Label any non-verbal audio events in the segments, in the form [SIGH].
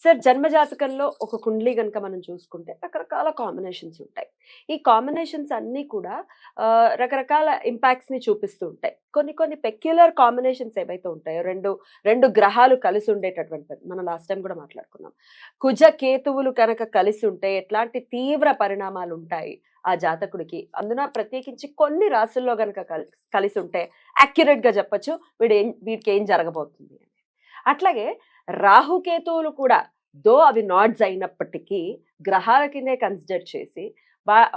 Sir జన్మ జాతకంలో ఒక కుండ్లీ కనుక మనం చూసుకుంటే రకరకాల కాంబినేషన్స్ ఉంటాయి. ఈ కాంబినేషన్స్ అన్నీ కూడా రకరకాల ఇంపాక్ట్స్ని చూపిస్తూ ఉంటాయి. కొన్ని కొన్ని పెక్యులర్ కాంబినేషన్స్ ఏవైతే ఉంటాయో రెండు రెండు గ్రహాలు కలిసి ఉండేటటువంటి మనం లాస్ట్ టైం కూడా మాట్లాడుకున్నాం. కుజ కేతువులు కనుక కలిసి ఉంటే ఎట్లాంటి తీవ్ర పరిణామాలు ఉంటాయి ఆ జాతకుడికి? అందున ప్రత్యేకించి కొన్ని రాసుల్లో కనుక కలిసి ఉంటే అక్యురేట్గా చెప్పచ్చు చెప్పొచ్చు వీడు ఏం వీడికి ఏం జరగబోతుంది అట్లాగే రాహుకేతువులు కూడా దో అవి నాట్స్ అయినప్పటికీ గ్రహాల కిందే కన్సిడర్ చేసి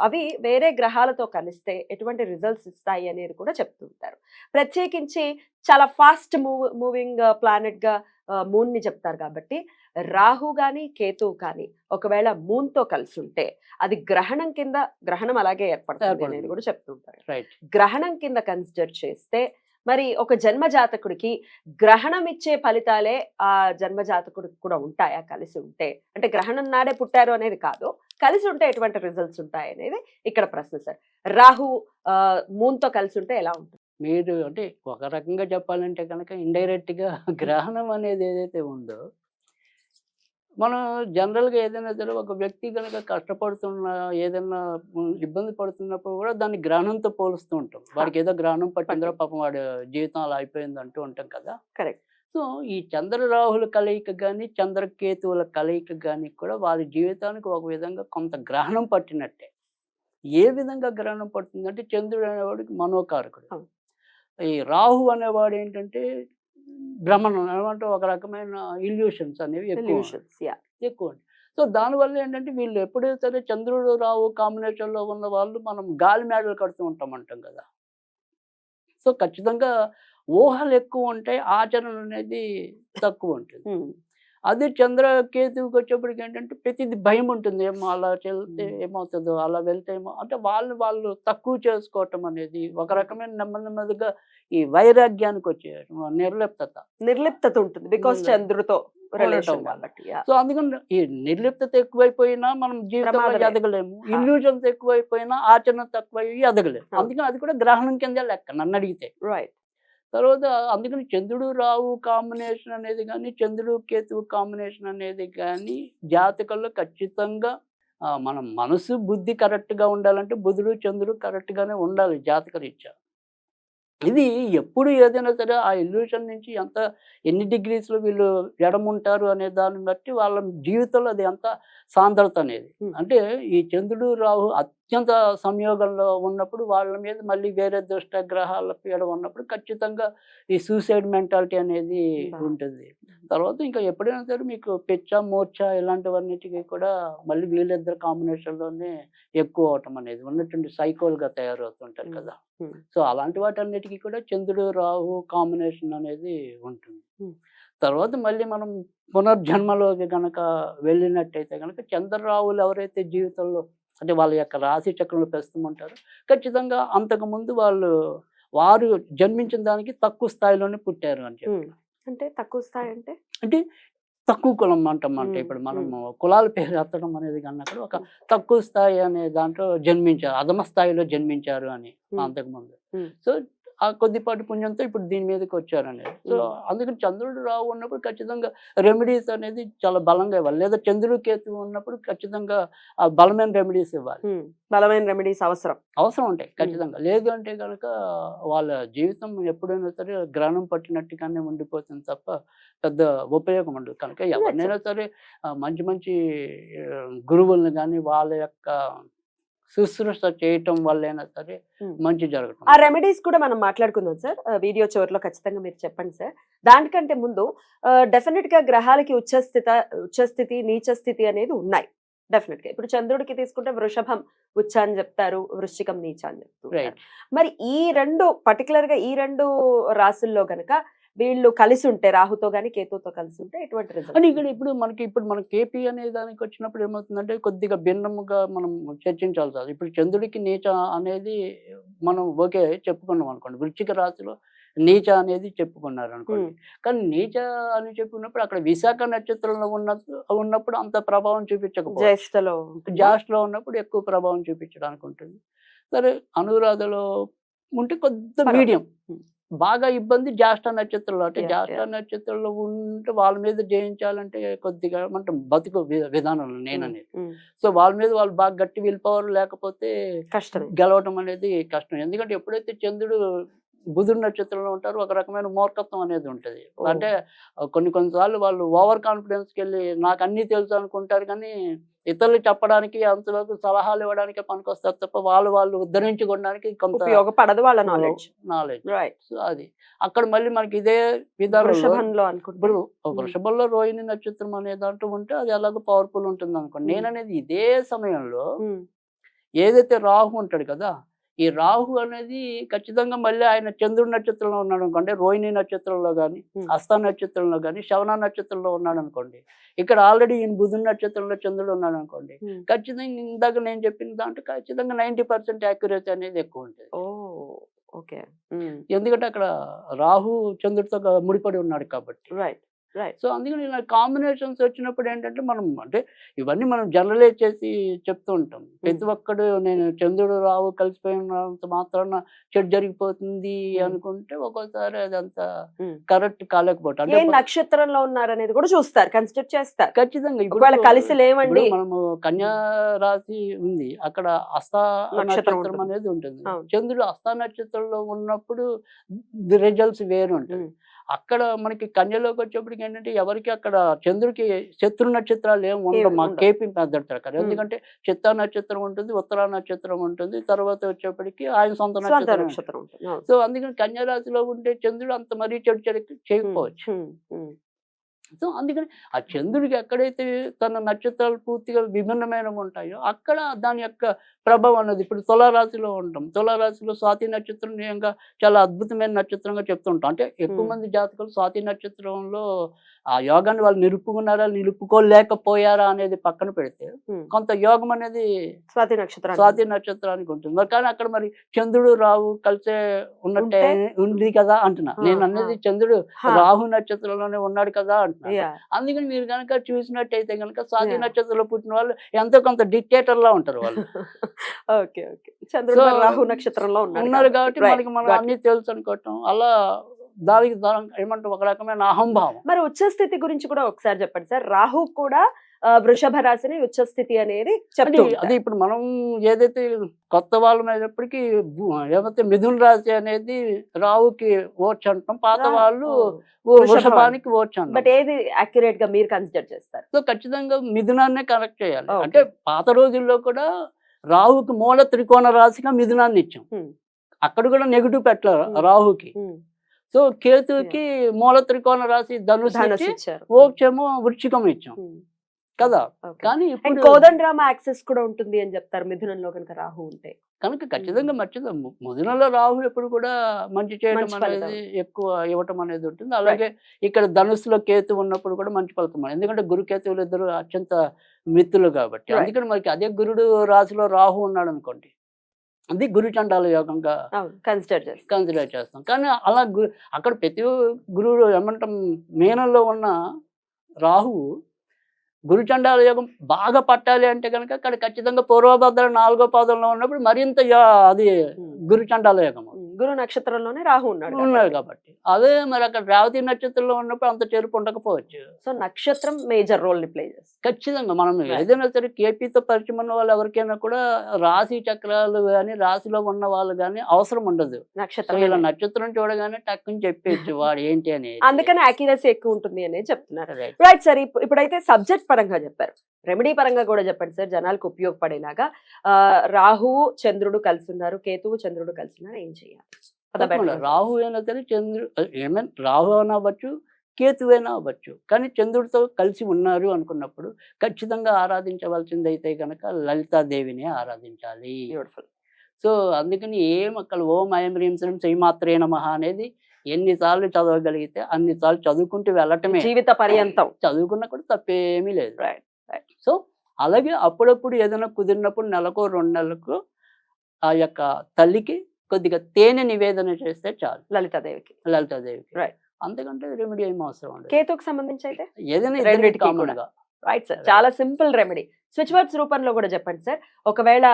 అవి వేరే గ్రహాలతో కలిస్తే ఎటువంటి రిజల్ట్స్ ఇస్తాయి అనేది కూడా చెప్తుంటారు ప్రత్యేకించి చాలా ఫాస్ట్ మూవ్ మూవింగ్ ప్లానెట్గా మూన్ని చెప్తారు కాబట్టి రాహు కానీ కేతువు కానీ ఒకవేళ మూన్తో కలిసి ఉంటే అది గ్రహణం కింద గ్రహణం అలాగే ఏర్పడుతుంది అనేది. కూడా చెప్తుంటారు గ్రహణం కింద కన్సిడర్ చేస్తే మరి ఒక జన్మ జాతకుడికి గ్రహణం ఇచ్చే ఫలితాలే ఆ జన్మజాతకుడికి కూడా ఉంటాయా కలిసి ఉంటే? అంటే గ్రహణం నాడే పుట్టారు అనేది కాదు. కలిసి ఉంటే ఎటువంటి రిజల్ట్స్ ఉంటాయి అనేది ఇక్కడ ప్రశ్న సార్. రాహు మూన్తో కలిసి ఉంటే ఎలా ఉంటుంది? మీరు అంటే ఒక రకంగా చెప్పాలంటే కనుక ఇండైరెక్ట్గా గ్రహణం అనేది ఏదైతే ఉందో మనం జనరల్గా ఏదైనా సరే ఒక వ్యక్తి కనుక కష్టపడుతున్న ఏదైనా ఇబ్బంది పడుతున్నప్పుడు కూడా దాన్ని గ్రహణంతో పోలుస్తూ ఉంటాం. వాడికి ఏదో గ్రహణం పట్టిందో. పాపం వాడి జీవితం అలా అయిపోయింది అంటూ ఉంటాం కదా! కరెక్ట్. సో ఈ చంద్రరాహుల కలయిక కానీ చంద్రకేతువుల కలయిక కానీ కూడా వారి జీవితానికి ఒక విధంగా కొంత గ్రహణం పట్టినట్టే. ఏ విధంగా గ్రహణం పడుతుందంటే చంద్రుడు అనేవాడికి మనోకారకుడు. ఈ రాహు అనేవాడు ఏంటంటే భ్రమణం ఏమంటే ఒక రకమైన ఇల్యూషన్స్ అనేవి ఎక్కువ. ఎక్కువ ఉంటాయి. సో దానివల్ల ఏంటంటే వీళ్ళు ఎప్పుడైతే సరే చంద్రుడు రావు కాంబినేషన్లో ఉన్న వాళ్ళు మనం గాలి మేడలు కడుతూ ఉంటాం అంటాం కదా సో ఖచ్చితంగా ఊహలు ఎక్కువ ఉంటాయి ఆచరణ అనేది తక్కువ ఉంటుంది. అదే చంద్ర కేతువుకి వచ్చేప్పటికి ఏంటంటే ప్రతిది భయం ఉంటుంది ఏమో అలా Hmm. ఏమవుతుందో అలా వెళ్తే ఏమో అంటే వాళ్ళు వాళ్ళు తక్కువ చేసుకోవటం అనేది ఒక రకమైన నెమ్మది నెమ్మదిగా ఈ వైరాగ్యానికి వచ్చే నిర్లిప్తత నిర్లిప్తత ఉంటుంది బికాస్ yeah. సో అందుకని ఈ నిర్లిప్తత ఎక్కువైపోయినా మనం జీవితంలో. ఎదగలేము. ఇల్యూజన్స్ ఎక్కువైపోయినా ఆచరణ తక్కువై ఎదగలేము. అందుకని అది కూడా గ్రహణం కింద లెక్క నన్ను అడిగితే రైట్ తర్వాత అందుకని చంద్రుడు రావు కాంబినేషన్ అనేది కానీ చంద్రుడు కేతువు కాంబినేషన్ అనేది కానీ జాతకంలో ఖచ్చితంగా మన మనసు బుద్ధి కరెక్ట్గా ఉండాలంటే బుధుడు చంద్రుడు కరెక్ట్గానే ఉండాలి జాతక రీత్యా ఇది ఎప్పుడు ఏదైనా సరే ఆ ఇల్యూషన్ నుంచి ఎంత ఎన్ని డిగ్రీస్లో వీళ్ళు ఎడముంటారు అనే దాన్ని బట్టి వాళ్ళ జీవితంలో అది ఎంత సాంద్రత అనేది. అంటే ఈ చంద్రుడు రాహు అత్యంత సంయోగంలో ఉన్నప్పుడు వాళ్ళ మీద మళ్ళీ వేరే దుష్ట గ్రహాల పీడ ఉన్నప్పుడు ఖచ్చితంగా ఈ సూసైడ్ మెంటాలిటీ అనేది. ఉంటుంది తర్వాత ఇంకా ఎప్పుడైనా సరే మీకు పెచ్చ మూర్ఛ ఇలాంటివన్నిటికీ కూడా మళ్ళీ వీళ్ళిద్దరు కాంబినేషన్లోనే ఎక్కువ అవటం అనేది ఉన్నటువంటి సైకోల్గా తయారవుతుంటారు. కదా. సో అలాంటి వాటన్నిటికీ కూడా చంద్రుడు రాహు కాంబినేషన్ అనేది ఉంటుంది. తర్వాత మళ్ళీ మనం పునర్జన్మలోకి గనక వెళ్ళినట్టయితే కనుక చంద్రరావులు ఎవరైతే జీవితంలో అంటే వాళ్ళ యొక్క రాశి చక్రంలో ప్రస్తుతం ఉంటారో ఖచ్చితంగా అంతకుముందు వాళ్ళు వారు జన్మించిన దానికి తక్కువ స్థాయిలోనే పుట్టారు అని చెప్పి. అంటే తక్కువ స్థాయి అంటే అంటే తక్కువ కులం అంటాం అంటే. మ్మ్, ఇప్పుడు మనం కులాల పేరు ఎత్తడం అనేది కన్నా కూడా ఒక తక్కువ స్థాయి అనే దాంట్లో జన్మించారు అధమ స్థాయిలో జన్మించారు అని. అంతకుముందు. సో ఆ కొద్దిపాటి పుణ్యంతో ఇప్పుడు దీని మీదకి వచ్చారు అనేది సో. అందుకని చంద్రుడు రావు ఉన్నప్పుడు ఖచ్చితంగా రెమెడీస్ అనేది చాలా బలంగా ఇవ్వాలి. లేదా చంద్రుడు కేతు ఉన్నప్పుడు ఖచ్చితంగా ఆ బలమైన రెమెడీస్ ఇవ్వాలి. బలమైన రెమెడీస్ అవసరం. అవసరం ఉంటాయి ఖచ్చితంగా. లేదు అంటే కనుక వాళ్ళ జీవితం ఎప్పుడైనా సరే గ్రహణం పట్టినట్టుగానే ఉండిపోతుంది తప్ప పెద్ద ఉపయోగం ఉండదు. కనుక ఎవరినైనా సరే మంచి మంచి గురువుల్ని కానీ వాళ్ళ యొక్క శుశ్రూష చేయటం వల్లైనా సరే. మంచి జరగటం. ఆ రెమెడీస్ కూడా మనం మాట్లాడుకుందాం సార్ వీడియో చివరిలో ఖచ్చితంగా మీరు చెప్పండి సార్ దానికంటే ముందు డెఫినెట్గా గ్రహాలకి ఉచ్చస్థిత ఉచ్చస్థితి నీచ స్థితి అనేది ఉన్నాయి. డెఫినెట్గా. ఇప్పుడు చంద్రుడికి తీసుకుంటే వృషభం ఉచ్చ అని చెప్తారు వృశ్చికం నీచ అని చెప్తారు మరి ఈ రెండు పర్టికులర్గా ఈ రెండు రాసుల్లో గనక వీళ్ళు కలిసి ఉంటే రాహుతో గానీ కేతుతో కలిసి ఉంటే ఎటువంటి అని రిజల్ట్ ఇక్కడ ఇప్పుడు మనకి ఇప్పుడు మన కేపీ అనే దానికి వచ్చినప్పుడు ఏమవుతుందంటే కొద్దిగా భిన్నముగా మనం చర్చించాల్సి వస్తుంది ఇప్పుడు చంద్రుడికి నీచ అనేది మనం ఓకే చెప్పుకున్నాం అనుకోండి. వృశ్చిక రాశిలో నీచ అనేది చెప్పుకున్నారు అనుకోండి కానీ నీచ అని చెప్పుకున్నప్పుడు అక్కడ విశాఖ నక్షత్రంలో ఉన్న ఉన్నప్పుడు అంత ప్రభావం చూపించకపోవచ్చు. జ్యేష్ఠలో జాస్ట్లో ఉన్నప్పుడు ఎక్కువ ప్రభావం చూపించడానికి ఉంటుంది సరే అనురాధలో ఉంటే కొద్ది. మీడియం. బాగా ఇబ్బంది జాస్ట నక్షత్రంలో. అంటే yeah. నక్షత్రంలో ఉంటే వాళ్ళ మీద జయించాలంటే కొద్దిగా అంటే బతుకు విధానంలో నేను అనేది ఉమ్, సో వాళ్ళ మీద వాళ్ళు బాగా గట్టి విల్ పవర్ లేకపోతే కష్టమే. గెలవటం అనేది కష్టం. ఎందుకంటే ఎప్పుడైతే చంద్రుడు బుధుడు నక్షత్రంలో ఉంటారో. ఒక రకమైన మూర్ఖత్వం అనేది ఉంటుంది. అంటే కొన్ని కొన్నిసార్లు వాళ్ళు ఓవర్ కాన్ఫిడెన్స్కి వెళ్ళి నాకు అన్నీ తెలుసు అనుకుంటారు కానీ ఇతరులు చెప్పడానికి అంతవరకు సలహాలు ఇవ్వడానికి పనికొస్తారు తప్ప వాళ్ళు వాళ్ళు ఉద్ధరించుకోవడానికి కొంత ఉపయోగపడదు వాళ్ళ నాలెడ్జ్ నాలెడ్జ్ సో అది. అక్కడ మళ్ళీ మనకి ఇదే విధానంలో ఇప్పుడు వృషభంలో రోహిణి నక్షత్రం అనే దాంట్లో ఉంటే అది ఎలాగో పవర్ఫుల్ ఉంటుంది అనుకోండి. నేను అనేది ఇదే సమయంలో ఏదైతే రాహు ఉంటాడు కదా ఈ రాహు అనేది ఖచ్చితంగా మళ్ళీ ఆయన చంద్రుడి నక్షత్రంలో ఉన్నాడు అనుకోండి రోహిణి నక్షత్రంలో కానీ. హస్త నక్షత్రంలో కానీ శవన నక్షత్రంలో ఉన్నాడు అనుకోండి ఇక్కడ ఆల్రెడీ ఈయన బుధుని నక్షత్రంలో చంద్రుడు ఉన్నాడు అనుకోండి. ఖచ్చితంగా ఇందాక నేను చెప్పిన దాంట్లో ఖచ్చితంగా నైంటీ పర్సెంట్ యాక్యురసీ అనేది ఎక్కువ ఉంటుంది. Oh okay. ఎందుకంటే అక్కడ రాహు చంద్రుడితో ముడిపడి ఉన్నాడు కాబట్టి. రైట్. సో అందుకని ఇలా కాంబినేషన్స్ వచ్చినప్పుడు ఏంటంటే మనం అంటే ఇవన్నీ మనం జనరలైజ్ చేసి చెప్తూ ఉంటాం ప్రతి ఒక్కడు నేను చంద్రుడు రావు కలిసిపోయినంత మాత్రాన చెడు జరిగిపోతుంది. అనుకుంటే ఒక్కోసారి అదంతా. కరెక్ట్ కాలేకపోవటం అంటే నక్షత్రంలో ఉన్నారనేది కూడా చూస్తారు కన్సిడర్ చేస్తారు ఖచ్చితంగా ఇప్పుడు కలిసి లేవండి మనము కన్యా రాశి ఉంది అక్కడ అస్త నక్షత్రం. అనేది ఉంటుంది. చంద్రుడు అస్త నక్షత్రంలో ఉన్నప్పుడు రిజల్ట్స్ వేరు ఉంటుంది. అక్కడ మనకి కన్యలోకి వచ్చేప్పటికి ఏంటంటే ఎవరికి అక్కడ చంద్రుడికి శత్రు నక్షత్రాలు ఏం ఉండవు మా. కేపీ అక్కడ ఉమ్. ఎందుకంటే చిత్తా నక్షత్రం ఉంటుంది ఉత్తరా నక్షత్రం ఉంటుంది తర్వాత వచ్చేప్పటికి ఆయన సొంత నక్షత్రం. సో అందుకని కన్యా రాశిలో ఉంటే చంద్రుడు అంత మరీ చెడు చెడు చేయకపోవచ్చు. సో అందుకని ఆ చంద్రుడికి ఎక్కడైతే తన నక్షత్రాలు పూర్తిగా విభిన్నమైనవి ఉంటాయో అక్కడ దాని యొక్క ప్రభావం అనేది ఇప్పుడు తులారాశిలో ఉంటాం. తులారాశిలో స్వాతి నక్షత్రం నిజంగా చాలా అద్భుతమైన నక్షత్రంగా చెప్తుంటాం. అంటే ఎక్కువ. మంది జాతకులు స్వాతి నక్షత్రంలో ఆ యోగాన్ని వాళ్ళు నిలుపుకున్నారా నిలుపుకోలేకపోయారా అనేది పక్కన పెడితే. కొంత యోగం అనేది స్వాతి నక్షత్రం స్వాతి నక్షత్రానికి ఉంటుంది మరి కానీ అక్కడ మరి చంద్రుడు రావు కలిసే ఉన్నట్టే ఉంది కదా అంటున్నా నేను అనేది చంద్రుడు రాహు నక్షత్రంలోనే ఉన్నాడు కదా అంటున్నా. అందుకని మీరు కనుక చూసినట్టయితే కనుక స్వాతి. నక్షత్రంలో పుట్టిన వాళ్ళు ఎంతో కొంత డిక్టేటర్ లా ఉంటారు వాళ్ళు [LAUGHS] ఓకే ఓకే చంద్రుడు రాహు నక్షత్రంలో ఉన్నారు కాబట్టి. మనకి మనం. అన్ని తెలుసు అనుకోవటం అలా దానికి దాని ఏమంటారు? ఒక రకమైన అహంభావం. మరి ఉచ్చస్థితి గురించి కూడా ఒకసారి చెప్పండి సార్. రాహు కూడా వృషభ రాశిని ఉచ్చస్థితి అనేది అది చెప్తూ అది ఇప్పుడు మనం ఏదైతే కొత్త వాళ్ళం అయినప్పటికీ భూ- ఏమైతే మిథున రాశి అనేది రావుకి ఓట్స్ అంటాం పాత వాళ్ళు వృషభానికి. ఓట్స్ బట్ ఏది అక్యురేట్గా మీరు కన్సిడర్ చేస్తారు? సో ఖచ్చితంగా మిథునాన్నే కరెక్ట్ చేయాలి. అంటే పాత రోజుల్లో కూడా రాహుకి మూల త్రికోణ రాశిగా మిథునాన్ని ఇచ్చాం. అక్కడ కూడా నెగిటివ్ పెట్టారు. రాహుకి. సో కేతుకి మూల త్రికోణ రాశి ధనుసు ఓక్షేమో వృచ్చికం ఇచ్చాం. ఉమ్, కదా. కానీ ఇప్పుడు యాక్సెస్ కూడా ఉంటుంది అని చెప్తారు మిథునంలో కనుక రాహు ఉంటే. కనుక ఖచ్చితంగా మర్చిద్దాం ముదినలో రాహు ఎప్పుడు కూడా మంచి చేయడం. అనేది ఎక్కువ ఇవ్వటం అనేది ఉంటుంది. అలాగే ఇక్కడ ధనుసులో కేతు ఉన్నప్పుడు కూడా మంచి ఫలితం. ఎందుకంటే గురు కేతువులు ఇద్దరు అత్యంత మిత్రులు కాబట్టి. అందుకని మనకి అదే గురుడు రాశిలో రాహు ఉన్నాడు అనుకోండి అది గురు చండాల యోగంగా కన్సిడర్ కన్సిడర్ చేస్తాం. కానీ అలా అక్కడ ప్రతి గురువు ఏమంటాం మీనంలో ఉన్న రాహువు గురుచండాల యోగం బాగా పట్టాలి అంటే కనుక అక్కడ ఖచ్చితంగా పూర్వభద్ర నాలుగో పాదంలో ఉన్నప్పుడు మరింత అది గురుచండాల యోగం గురు నక్షత్రంలోనే రాహు ఉన్నాడు ఉన్నాడు కాబట్టి. అదే మరి అక్కడ రేవతి నక్షత్రంలో ఉన్నప్పుడు అంత చేరుపు ఉండకపోవచ్చు. సో నక్షత్రం మేజర్ రోల్ని ప్లే చేస్తుంది. ఖచ్చితంగా మనం. ఏదైనా సరే కేపీతో పరిచయం ఉన్న వాళ్ళు ఎవరికైనా కూడా రాశి చక్రాలు కానీ రాశిలో ఉన్న వాళ్ళు కానీ అవసరం ఉండదు. నక్షత్రం ఇలా నక్షత్రం చూడగానే టక్కుని చెప్పేయచ్చు వాడు ఏంటి అని అందుకని అక్యురసీ ఎక్కువ ఉంటుంది అనేది చెప్తున్నారు. రైట్ సార్ ఇప్పు- ఇప్పుడైతే సబ్జెక్ట్ పరంగా చెప్పారు. రెమెడీ పరంగా కూడా చెప్పండి సార్ జనాలకు ఉపయోగపడేలాగా ఆ, రాహువు చంద్రుడు కలిసి ఉన్నారు కేతువు చంద్రుడు కలిసి ఉన్నారు. ఏం చేయాలి. రాహు అయినా సరే చంద్రుడు ఏమైనా రాహు అయినా అవ్వచ్చు కేతు అయినా అవ్వచ్చు. కానీ చంద్రుడితో కలిసి ఉన్నారు అనుకున్నప్పుడు ఖచ్చితంగా ఆరాధించవలసింది అయితే కనుక లలితాదేవిని ఆరాధించాలి. బ్యూటిఫుల్. సో అందుకని ఏం అక్కడ ఓం అయం హ్రీం శ్రీం శ్రీమాత్రే నమః అనేది ఎన్నిసార్లు చదవగలిగితే అన్నిసార్లు చదువుకుంటూ వెళ్ళటమే. జీవిత పర్యంతం. చదువుకున్నా కూడా తప్పేమీ లేదు. Right, right. సో అలాగే అప్పుడప్పుడు ఏదైనా కుదిరినప్పుడు నెలకో రెండు నెలలకు ఆ యొక్క తల్లికి కొద్దిగా తేనె నివేదన చేస్తే చాలు. లలితాదేవికి. లలితాదేవికి. Right. అంతకంటే రెమెడీ ఏం అవసరం ఉండదు. కేతుకు సంబంధించి అయితే? ఏదైనా. గా. Right sir. చాలా సింపుల్ రెమెడీ స్విచ్ వర్డ్స్ రూపంలో కూడా చెప్పండి సార్ ఒకవేళ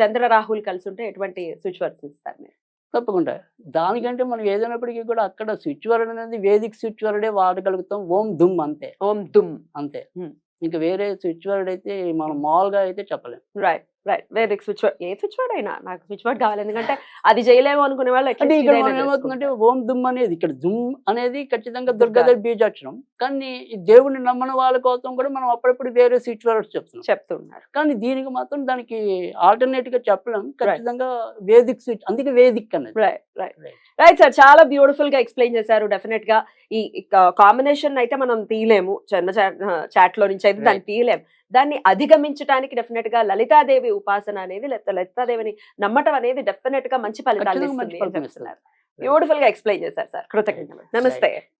చంద్ర రాహుల్ కలిసి ఉంటే ఎటువంటి స్విచ్ వర్డ్స్ ఇస్తారు మీరు? తప్పకుండా. దానికంటే మనం ఏదైనప్పటికీ కూడా అక్కడ స్విచ్ వర్డ్ అనేది వేదిక స్విచ్ వర్డే వాడగలుగుతాం. ఓం దుమ్ అంతే. ఓం దుమ్. అంతే. Hmm. ఇంకా వేరే స్విచ్ వర్డ్ అయితే మనం మామూలుగా అయితే చెప్పలేం. రైట్ రైట్ వేదిక్ స్విచ్ ఏ స్విచ్ వర్డ్ అయినా నాకు స్విచ్ వర్డ్ కావాలి. ఎందుకంటే అది చేయలేము అనుకునే వాళ్ళు అంటే ఇక్కడ ఏమవుతుందంటే. ఓం దుమ్ అనేది ఇక్కడ దుమ్ అనేది ఖచ్చితంగా దుర్గా. దుర్గాదేవి బీజాక్షరం. కానీ ఈ దేవుడిని నమ్మని వాళ్ళ కోసం కూడా మనం అప్పుడప్పుడు వేరే స్విచ్ వర్డ్స్ చెప్తున్నాం. చెప్తున్నారు. కానీ దీనికి మాత్రం దానికి ఆల్టర్నేట్గా చెప్పలేం. ఖచ్చితంగా వేదిక్ స్విచ్ అందుకే వేదిక్ అనేది. Right right. రైట్ సార్ చాలా బ్యూటిఫుల్గా ఎక్స్ప్లెయిన్ చేశారు. డెఫినెట్గా ఈ కాంబినేషన్ అయితే మనం తీయలేము. చిన్న చాట్లో నుంచి అయితే. దాన్ని తీయలేము దాన్ని అధిగమించడానికి డెఫినెట్గా లలితాదేవి ఉపాసన అనేది లేకపోతే లలితాదేవిని నమ్మటం అనేది డెఫినెట్గా మంచి ఫలితాలు. బ్యూటిఫుల్గా ఎక్స్ప్లెయిన్ చేశారు సార్. కృతజ్ఞతలు. నమస్తే.